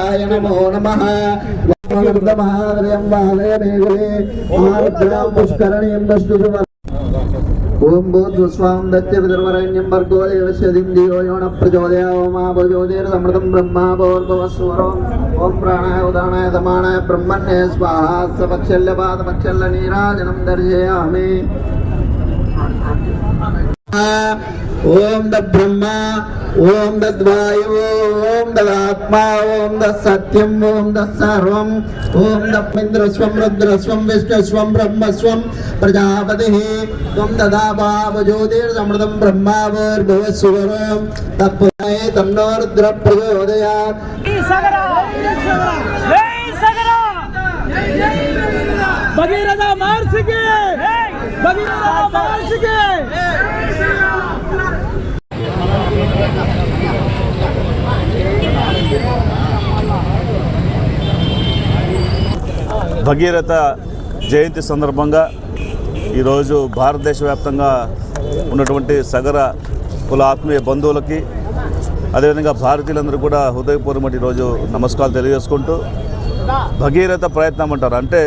ఆయ నమో నమః ఓం భూస్వాం దత్య విదర్వరణ్యం భర్గో దేవస్య ధియో యో న ప్రచోదయా ఓమా ప్రచోదయమృతం బ్రహ్మ భోర్భవస్వరో ఓం ప్రాణాయ ఉదానాయ సమానాయ బ్రహ్మణ్యే స్వాహా సపక్షల్య పాదపక్షల్య నీరాజనం దర్శయామి ஓம் தத் பிரம்மா ஓம் தத் வாயு ஓம் தத் ஆத்மா ஓம் தத் சத்யம் ஓம் தத் சர்வம் ஓம் தத் இந்திரஸ்வம் ருத்ரஸ்வம் விஷ்ணுஸ்வம் பிரம்மஸ்வம் பிரஜாபதி ஓம் ததாபாவ ஜோதிர்சமிருதம் பிரம்மாவர் புவசுவரம் தத்புதாயே தன்னோ ருத்ர பிரஜோதயா பகீரதா மார்சிகே பகீரதா மார்சிகே. భగీరథ జయంతి సందర్భంగా ఈరోజు భారతదేశ వ్యాప్తంగా ఉన్నటువంటి సగర కుల ఆత్మీయ బంధువులకి అదేవిధంగా భారతీయులందరూ కూడా హృదయపూర్వక ఈరోజు నమస్కారాలు తెలియజేసుకుంటూ భగీరథ ప్రయత్నం అంటారు. అంటే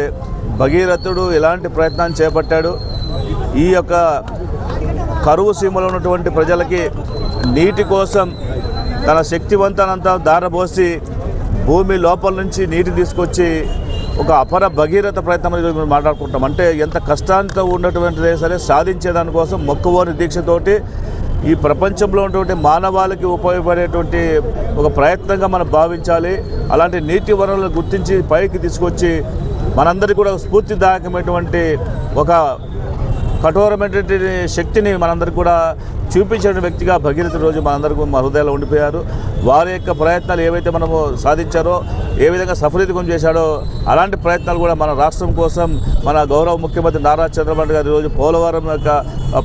భగీరథుడు ఎలాంటి ప్రయత్నాన్ని చేపట్టాడు? ఈ యొక్క కరువు సీమలో ఉన్నటువంటి ప్రజలకి నీటి కోసం తన శక్తివంతానంతా దారబోసి భూమి లోపల నుంచి నీటి తీసుకొచ్చి ఒక అపర భగీరథ ప్రయత్నం అనేది మాట్లాడుకుంటాం. అంటే ఎంత కష్టాంతో ఉన్నటువంటిదే సరే సాధించేదానికోసం మొక్కువోని దీక్షతోటి ఈ ప్రపంచంలో ఉన్నటువంటి మానవాళికి ఉపయోగపడేటువంటి ఒక ప్రయత్నంగా మనం భావించాలి. అలాంటి నీటి వనరులను గుర్తించి పైకి తీసుకొచ్చి మనందరికీ కూడా స్ఫూర్తిదాయకమైనటువంటి ఒక కఠోరమైనటువంటి శక్తిని మనందరికీ కూడా చూపించిన వ్యక్తిగా భగీరథ రోజు మనందరికీ మా హృదయాలు ఉండిపోయారు. వారి యొక్క ప్రయత్నాలు ఏవైతే మనము సాధించారో ఏ విధంగా సఫలీతం చేశాడో అలాంటి ప్రయత్నాలు కూడా మన రాష్ట్రం కోసం మన గౌరవ ముఖ్యమంత్రి నారా చంద్రబాబు గారు ఈరోజు పోలవరం యొక్క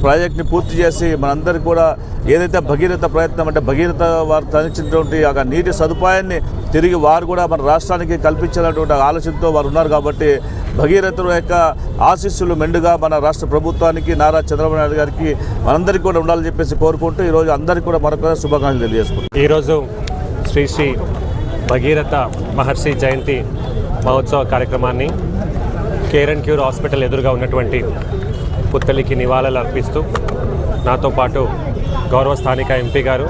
ప్రాజెక్ట్ని పూర్తి చేసి మనందరికీ కూడా ఏదైతే భగీరథ ప్రయత్నం అంటే భగీరథ వారు తనిచ్చినటువంటి ఆ నీటి సదుపాయాన్ని తిరిగి వారు కూడా మన రాష్ట్రానికి కల్పించాలన్నటువంటి ఆలోచనతో వారు ఉన్నారు కాబట్టి భగీరథుల యొక్క ఆశీస్సులు మెండుగా మన రాష్ట్ర ప్రభుత్వానికి నారా చంద్రబాబు నాయుడు గారికి మనందరికీ కూడా ఉండాలని చెప్పేసి కోరుకుంటూ ఈరోజు అందరికీ కూడా మరొక శుభాకాంక్షలు తెలియజేసుకుంటాం ఈరోజు శ్రీ శ్రీ భగీరథ మహర్షి జయంతి మహోత్సవ కార్యక్రమాన్ని కేర్ అండ్ క్యూర్ హాస్పిటల్ ఎదురుగా ఉన్నటువంటి పుత్తలికి నివాళులు అర్పిస్తూ నాతో పాటు గౌరవ స్థానిక ఎంపీ గారు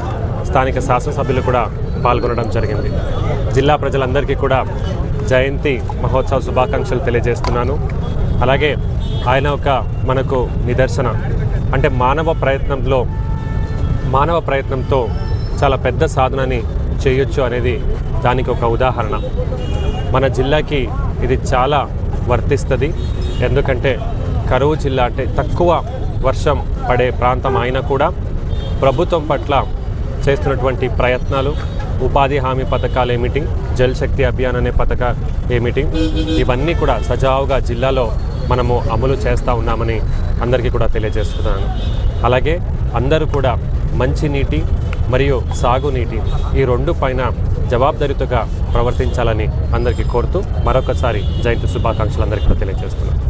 స్థానిక శాసనసభ్యులు కూడా పాల్గొనడం జరిగింది. జిల్లా ప్రజలందరికీ కూడా జయంతి మహోత్సవ శుభాకాంక్షలు తెలియజేస్తున్నాను. అలాగే ఆయన ఒక మనకు నిదర్శన. అంటే మానవ ప్రయత్నంలో మానవ ప్రయత్నంతో చాలా పెద్ద సాధనని చేయొచ్చు అనేది దానికి ఒక ఉదాహరణ. మన జిల్లాకి ఇది చాలా వర్తిస్తుంది. ఎందుకంటే కరువు జిల్లా అంటే తక్కువ వర్షం పడే ప్రాంతం అయినా కూడా ప్రభుత్వం పట్ల చేస్తున్నటువంటి ప్రయత్నాలు ఉపాధి హామీ పథకాలు ఏమిటి జల్ శక్తి అభియాన్ అనే పథక ఏమిటి ఇవన్నీ కూడా సజావుగా జిల్లాలో మనము అమలు చేస్తూ ఉన్నామని అందరికీ కూడా తెలియజేస్తున్నాను. అలాగే అందరూ కూడా మంచినీటి మరియు సాగునీటి ఈ రెండు పైన జవాబుదారీతోగా ప్రవర్తించాలని అందరికీ కోరుతూ మరొకసారి జయంతి శుభాకాంక్షలు అందరికీ కూడా తెలియజేస్తున్నాను.